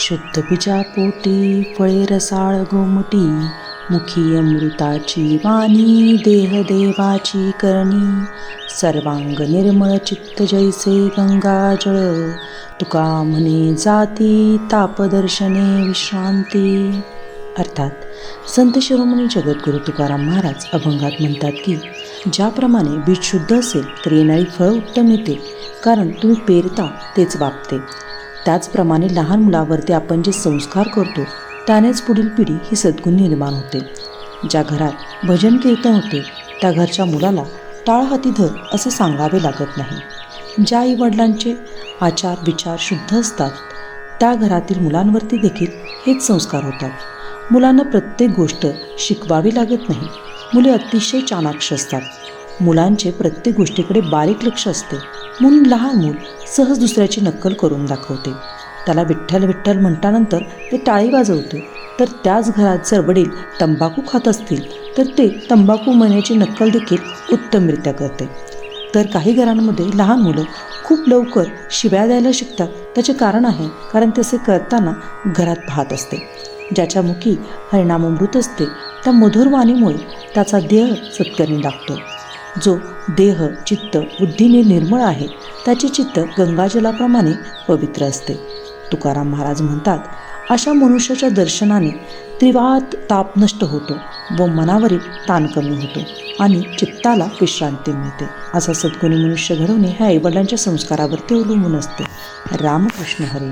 शुद्ध पोटी फळे रसाळ गोमटी मुखी अमृताची वाणी देह देवाची करणी सर्वांग निर्मळ चित्त जैसे गंगाजळ तुका म्हणे जाती तापदर्शने विश्रांती. अर्थात संत शिरोमणी जगद्गुरू तुकाराम महाराज अभंगात म्हणतात की ज्याप्रमाणे बीज शुद्ध असेल तर येणारी फळ उत्तम येते कारण तुम्ही पेरता तेच वापते. त्याचप्रमाणे लहान मुलावरती आपण जे संस्कार करतो त्यानेच पुढील पिढी ही सद्गुण निर्माण होते. ज्या घरात भजन कीर्तन होते त्या घरच्या मुलाला टाळ हाती धर असे सांगावे लागत नाही. ज्या आई वडिलांचे आचार विचार शुद्ध असतात त्या घरातील मुलांवरती देखील हेच संस्कार होतात. मुलांना प्रत्येक गोष्ट शिकवावी लागत नाही. मुले अतिशय चाणाक्ष असतात. मुलांचे प्रत्येक गोष्टीकडे बारीक लक्ष असते. म्हणून लहान मूल सहज दुसऱ्याची नक्कल करून दाखवते. त्याला विठ्ठल विठ्ठल म्हटल्यानंतर ते टाळी वाजवते. तर त्याच घरात जर वडील तंबाखू खात असतील तर ते तंबाखू मण्याची नक्कल देखील उत्तमरित्या करते. तर काही घरांमध्ये लहान मुलं खूप लवकर शिव्या द्यायला शिकतात. त्याचे कारण आहे कारण तसे करताना घरात पाहत असते. ज्याच्या मुखी हरिणामृत असते त्या मधुर वाणीमुळे त्याचा देह सत्कर्मी लागतो. जो देह चित्त बुद्धीने निर्मळ आहे त्याचे चित्त गंगाजलाप्रमाणे पवित्र असते. तुकाराम महाराज म्हणतात अशा मनुष्याच्या दर्शनाने त्रिवात ताप नष्ट होतो व मनावरील ताण कमी होतो आणि चित्ताला विश्रांती मिळते. असा सद्गुणी मनुष्य घडवणे हे आईवडिलांच्या संस्कारावरती अवलंबून असते. रामकृष्ण हरी